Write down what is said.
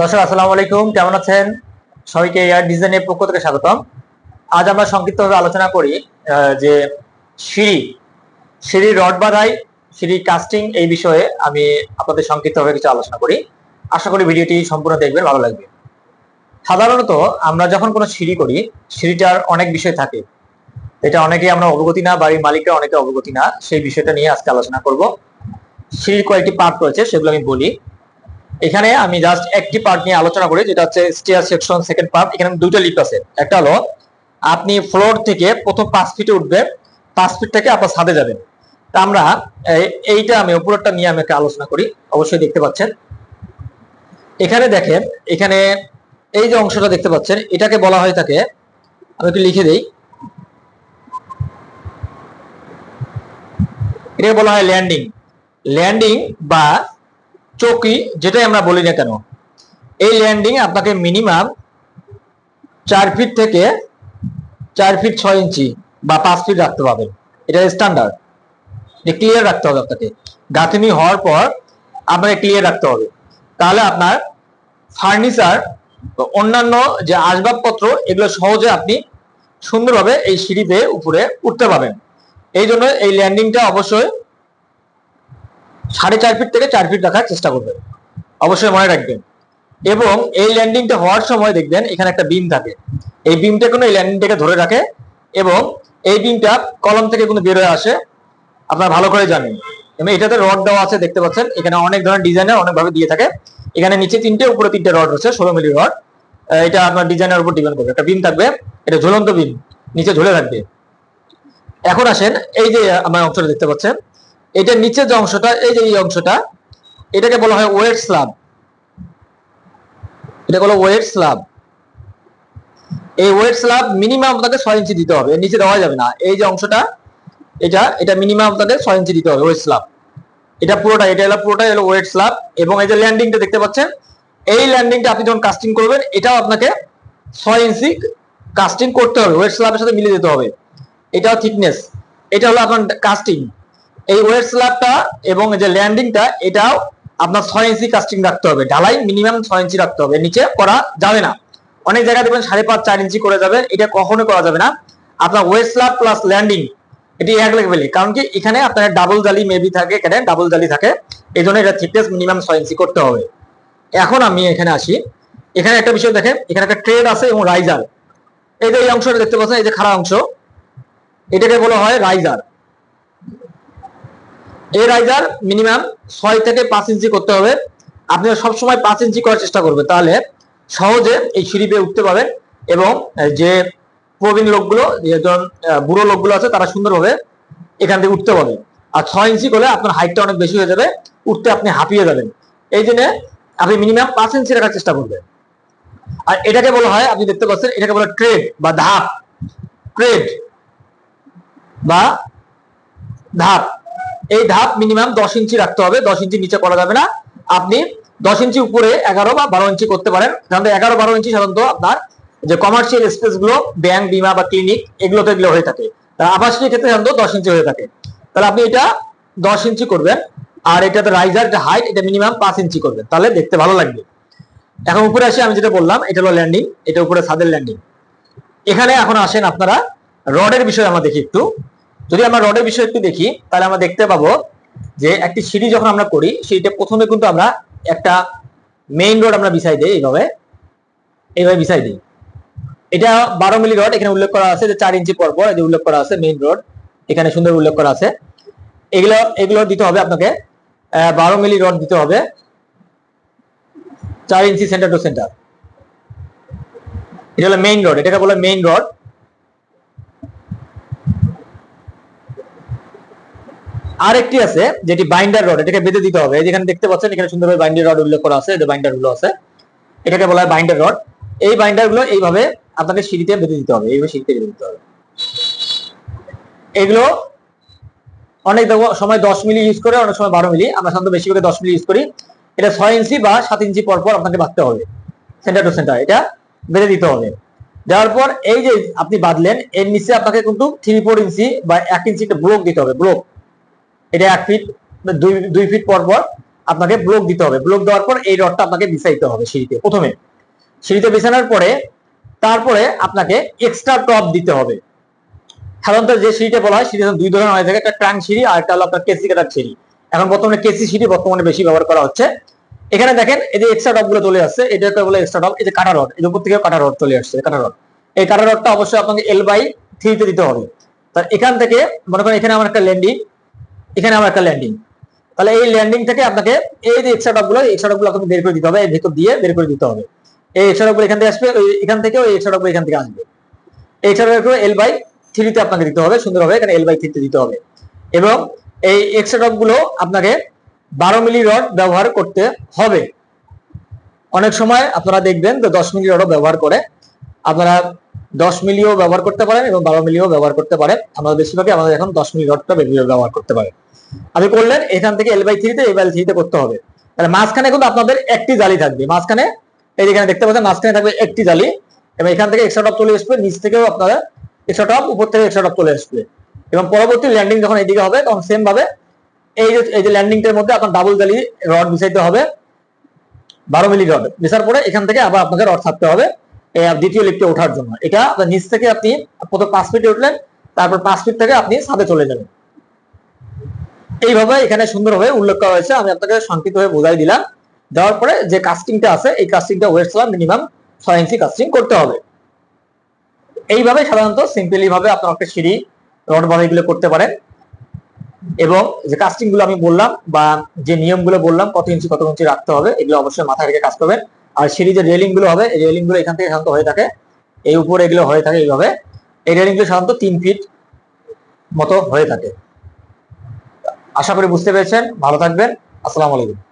দর্শক, আসসালামু আলাইকুম। কেমন আছেন? সবাইকে এয়ার ডিজাইনের পক্ষ থেকে স্বাগতম। আজ আমরা সংক্ষিপ্তভাবে আলোচনা করি যে সিঁড়ি সিঁড়ি রড বাঁধাই সিঁড়ি কাস্টিং এই বিষয়ে আমি আপনাদের সংক্ষিপ্তভাবে কিছু আলোচনা করি। আশা করি ভিডিওটি সম্পূর্ণ দেখবেন, ভালো লাগবে। সাধারণত আমরা যখন কোনো সিঁড়ি করি, সিঁড়িটার অনেক বিষয় থাকে। এটা অনেকে আমরা অবগতি না, বাড়ির মালিকরা অনেকে অবগতি না, সেই বিষয়টা নিয়ে আজকে আলোচনা করব। সিঁড়ির কয়েকটি পার্ট রয়েছে, সেগুলো আমি বলি। এখানে আমি জাস্ট একটি পার্ট নিয়ে আলোচনা করি, যেটা হচ্ছে স্টেয়ার সেকশন সেকেন্ড পার্ট এখানে দুটো লিফট আছে। একটা হলো, আপনি ফ্লোর থেকে প্রথম পাঁচ ফিটে উঠবেন, পাঁচ ফিট থেকে আপনার ছাদে যাবেন। তা আমরা, এই- এইটা আমি উপরেরটা নিয়ে আমি একটা আলোচনা করি। অবশ্যই দেখতে পাচ্ছেন। এখানে দেখেন, এখানে এই যে অংশটা দেখতে পাচ্ছেন, এটাকে বলা হয় থাকে, আমি একটু লিখে দেই। এটাকে বলা হয় ল্যান্ডিং ল্যান্ডিং বা চৌকি, যেটাই আমরা বলি না কেন, এই ল্যান্ডিং আপনাকে মিনিমাম চার ফিট থেকে চার ফিট ছয় ইঞ্চি বা পাঁচ ফিট রাখতে পারবেন এটা স্ট্যান্ডার্ড যে ক্লিয়ার রাখতে হবে আপনাকে। গাঁথনি হওয়ার পর আপনাকে ক্লিয়ার রাখতে হবে। তাহলে আপনার ফার্নিচার অন্যান্য যে আসবাবপত্র, এগুলো সহজে আপনি সুন্দরভাবে এই সিঁড়ি বেয়ে উপরে উঠতে পারবেন। এই জন্য এই ল্যান্ডিংটা অবশ্যই সাড়ে চার ফিট থেকে চার ফিট রাখার চেষ্টা করবেন অবশ্যই মনে রাখবেন। এবং এই ল্যান্ডিংটা হওয়ার সময় দেখবেন এখানে একটা বিম থাকে। এই বিমটা কোনো এই ল্যান্ডিংটাকে ধরে রাখে এবং এই বিমটা কলম থেকে কোনো বেরোয় আসে। আপনারা ভালো করে জানেন। এবং এটাতে রড দেওয়া আছে, দেখতে পাচ্ছেন। এখানে অনেক ধরনের ডিজাইনের অনেকভাবে দিয়ে থাকে। এখানে নিচে তিনটে, উপরে তিনটে রড রয়েছে, ষোলো মিলি রড এটা আপনার ডিজাইনের উপর ডিপেন্ড করবে। একটা বিম থাকবে, এটা ঝুলন্ত বিম নিচে ঝুলে থাকবে। এখন আসেন, এই যে আমার অংশটা দেখতে পাচ্ছেন। এটা নিচের যে অংশটা, এই যে এই অংশটা, এটাকে বলা হয় ওয়েট স্ল্যাব এটা হলো ওয়েট স্ল্যাব এই ওয়েট স্ল্যাব মিনিমাম আপনাকে ছয় ইঞ্চি দিতে হবে নিচে দেওয়া যাবে না। এই যে অংশটা, এটা এটা মিনিমাম আপনাকে ছয় ইঞ্চি দিতে হবে, ওয়েট স্ল্যাব এটা পুরোটা, এটা হলো পুরোটা হলো ওয়েট স্ল্যাব এবং এই যে ল্যান্ডিংটা দেখতে পাচ্ছেন, এই ল্যান্ডিংটা আপনি যখন কাস্টিং করবেন, এটাও আপনাকে ছয় ইঞ্চি কাস্টিং করতে হবে, ওয়েট স্ল্যাবের সাথে মিলে দিতে হবে। এটাও থিকনেস এটা হলো আপনার কাস্টিং এই ওয়েট স্ল্যাবটা এবং যে ল্যান্ডিংটা, এটাও আপনার ছয় ইঞ্চি কাস্টিং রাখতে হবে। ঢালাই মিনিমাম ছয় ইঞ্চি রাখতে হবে। নিচে করা যাবে না। অনেক জায়গায় দেখবেন সাড়ে পাঁচ, চার ইঞ্চি করে যাবে। এটা কখনো করা যাবে না। আপনার ওয়েট স্ল্যাব প্লাস ল্যান্ডিং, এটি এক লেভেলে কারণ কি, এখানে আপনার ডাবল জালি মেবি থাকে, এখানে ডাবল জালি থাকে। এই জন্য এটা থিকনেস মিনিমাম ছয় ইঞ্চি করতে হবে। এখন আমি এখানে আসি। এখানে একটা বিষয় দেখেন, এখানে একটা ট্রেড আছে এবং রাইজার এই যে এই অংশটা দেখতে পাচ্ছেন, এই যে খাড়া অংশ। এটাকে বলা হয় রাইজার এই রাইজার মিনিমাম ছয় থেকে পাঁচ ইঞ্চি করতে হবে। আপনি সবসময় পাঁচ ইঞ্চি করার চেষ্টা করবে, তাহলে সহজে এই সিঁড়ি বেয়ে উঠতে পারবেন এবং যে প্রবীণ লোকগুলো যেজন বুড়ো লোকগুলো আছে, তারা সুন্দরভাবে এখান থেকে উঠতে পারবে। আর ছয় ইঞ্চি করলে আপনার হাইটটা অনেক বেশি হয়ে যাবে, উঠতে আপনি হাঁপিয়ে যাবেন। এই জন্য আপনি মিনিমাম পাঁচ ইঞ্চি রাখার চেষ্টা করবেন। আর এটাকে বলা হয়, আপনি দেখতে পাচ্ছেন, এটাকে বলা ট্রেড বা ধাপ। ট্রেড বা ধাপ। এই ধাপ মিনিমাম দশ ইঞ্চি রাখতে হবে। দশ ইঞ্চি নিচে করা যাবে না। আপনি দশ ইঞ্চি উপরে এগারো বা বারো ইঞ্চি করতে পারেন। সাধারণত এগারো বারো ইঞ্চি সাধারণত আপনার যে কমার্শিয়াল স্পেসগুলো ব্যাংক বিমা বা ক্লিনিক এগুলোতে এগুলো হয়ে থাকে। আবাসিক ক্ষেত্রে সাধারণত দশ ইঞ্চি হয়ে থাকে। তাহলে আপনি এটা দশ ইঞ্চি করবেন। আর এটাতে রাইজার যে হাইট এটা মিনিমাম পাঁচ ইঞ্চি করবেন। তাহলে দেখতে ভালো লাগবে। এখন উপরে আসে, আমি যেটা বললাম, এটা হলো ল্যান্ডিং এটা উপরে ছাদের ল্যান্ডিং এখানে এখন আসেন আপনারা রডের বিষয়ে আমরা দেখি একটু যদি আমরা রডের বিষয় একটু দেখি, তাহলে আমরা দেখতে পাবো যে একটি সিঁড়ি যখন আমরা করি সিঁড়িটা প্রথমে কিন্তু আমরা একটা মেইন রড আমরা বিছাই দিই এইভাবে। এইভাবে বিছাই দিই। এটা বারো মিলি রড, এখানে উল্লেখ করা আছে যে চার ইঞ্চি পর পর যে উল্লেখ করা আছে মেইন রড এখানে সুন্দর উল্লেখ করা আছে। এগুলো এগুলো দিতে হবে আপনাকে বারো মিলি রড দিতে হবে। চার ইঞ্চি সেন্টার টু সেন্টার এটা হলো মেইন রড এটাকে বলে মেইন রড আরেকটি আছে, যেটি বাইন্ডার রড এটাকে বেঁধে দিতে হবে। যেখানে দেখতে পাচ্ছেন, এখানে সুন্দরভাবে বাইন্ডার রড উল্লেখ করা আছে যে বাইন্ডারগুলো আছে। এটাকে বলা হয় বাইন্ডার রড এই বাইন্ডারগুলো এইভাবে আপনাকে সিঁড়িতে বেঁধে দিতে হবে, এইভাবে সিঁড়িতে বেঁধে দিতে হবে। এগুলো অনেক সময় দশ মিলি ইউজ করে, অনেক সময় বারো মিলি। আমরা সাধারণত বেশিরভাগ দশ মিলি ইউজ করি। এটা ছয় ইঞ্চি বা সাত ইঞ্চি পর পর আপনাকে বাঁধতে হবে। সেন্টার টু সেন্টার এটা বেঁধে দিতে হবে। দেওয়ার পর এই যে আপনি বাঁধলেন, এর নিচে আপনাকে কিন্তু থ্রি ফোর ইঞ্চি বা এক ইঞ্চি একটা ব্লক দিতে হবে ব্লক এটা এক ফিট দুই দুই ফিট পর পর আপনাকে ব্লক দিতে হবে। ব্লক দেওয়ার পর এই রডটা আপনাকে বিছাইতে হবে সিঁড়িতে প্রথমে। সিঁড়িতে বিছানোর পরে, তারপরে আপনাকে এক্সট্রা টপ দিতে হবে। সাধারণত যে সিঁড়িটা বলা হয় সিঁড়ি দুই ধরনের হয়ে। থাকে একটা ট্রাং সিঁড়ি, আর একটা হলো আপনার কেসি কাটার সিঁড়ি। এখন বর্তমানে কেসি সিঁড়ি বর্তমানে বেশি ব্যবহার করা হচ্ছে। এখানে দেখেন, এই যে এক্সট্রা টপগুলো চলে আসছে এটাকে বলে এক্সট্রা টপ এই যে কাটা রড এর উপর থেকে কাটা রড চলে আসছে, কাটা রড এই কাটা রডটা অবশ্যই আপনাকে এল বাই থ্রিতে দিতে হবে। তার এখান থেকে, মনে করেন এখানে আমার একটা ল্যান্ডিং এখানে আমার একটা ল্যান্ডিং তাহলে এই ল্যান্ডিং থেকে আপনাকে এই যে এক্সট্রা টপগুলো এক্সট্রা টপগুলো আপনাকে বের করে দিতে হবে, এর ভেতর দিয়ে বের করে দিতে হবে। এই এক্সট্রা টপগুলো এখান থেকে আসবে, ওই এখান থেকে ওই এক্সট্রা টপগুলো এখান থেকে আসবে। এই এক্সট্রা টপগুলো এল বাই থ্রিতে আপনাকে দিতে হবে, সুন্দরভাবে এখানে এল বাই থ্রিতে দিতে হবে। এবং এই এক্সট্রা টপগুলো আপনাকে বারো মিলি রড ব্যবহার করতে হবে। অনেক সময় আপনারা দেখবেন যে দশ মিলি রডও ব্যবহার করে। আপনারা দশ মিলিও ব্যবহার করতে পারেন এবং বারো মিলিও ব্যবহার করতে পারেন। আমরা বেশিরভাগই আমাদের এখন দশ মিলি রডটা বেশি ব্যবহার করতে পারেন। আপনি করলেন, এখান থেকে এল বাই থ্রিতে এল বাই থ্রিতে করতে হবে। তাহলে মাঝখানে কিন্তু আপনাদের একটি জালি থাকবে। মাঝখানে, এই যে এখানে দেখতে পাচ্ছেন, মাঝখানে থাকবে একটি জালি। এবং এখান থেকে এক্সট্রা টপ চলে আসবে, নিচ থেকেও আপনারা এক্সট্রা টপ উপর থেকে এক্সট্রা টপ চলে আসবে। এবং পরবর্তী ল্যান্ডিং যখন এইদিকে হবে, তখন সেম ভাবে এই যে এই যে ল্যান্ডিংটার মধ্যে আপনার ডাবল জালি রড বিছাইতে হবে। বারো মিলি রড বিছার পরে এখান থেকে আবার আপনাকে রড থাকতে হবে দ্বিতীয় লিফটে ওঠার জন্য। এটা নিচ থেকে আপনি প্রথম পাঁচ ফিটে উঠলেন, তারপর পাঁচ ফিট থেকে আপনি ছাদে চলে যাবেন। এইভাবে এখানে সুন্দরভাবে উল্লেখ করা হয়েছে। আমি আপনাকে সংক্ষিপ্তভাবে বোঝাই দিলাম। দেওয়ার পরে যে কাস্টিংটা আছে, এই কাস্টিংটা ওয়েস্ট স্ল্যাব মিনিমাম ছয় ইঞ্চি কাস্টিং করতে হবে। এইভাবে সাধারণত সিম্পলি ভাবে আপনার একটা সিঁড়ি, রড ভাবে এগুলো করতে পারেন। এবং যে কাস্টিংগুলো আমি বললাম বা যে নিয়মগুলো বললাম, কত ইঞ্চি কত ইঞ্চি রাখতে হবে, এগুলো অবশ্যই মাথায় রেখে কাজ করবেন। আর সিঁড়ি যে রেলিংগুলো হবে, এই রেলিংগুলো এখান থেকে সাধারণত হয়ে থাকে। এই উপরে এগুলো হয়ে থাকে এইভাবে। এই রেলিংগুলো সাধারণত তিন ফিট মতো হয়ে থাকে। আশা করি বুঝতে পেরেছেন। ভালো থাকবেন। আসসালামু আলাইকুম।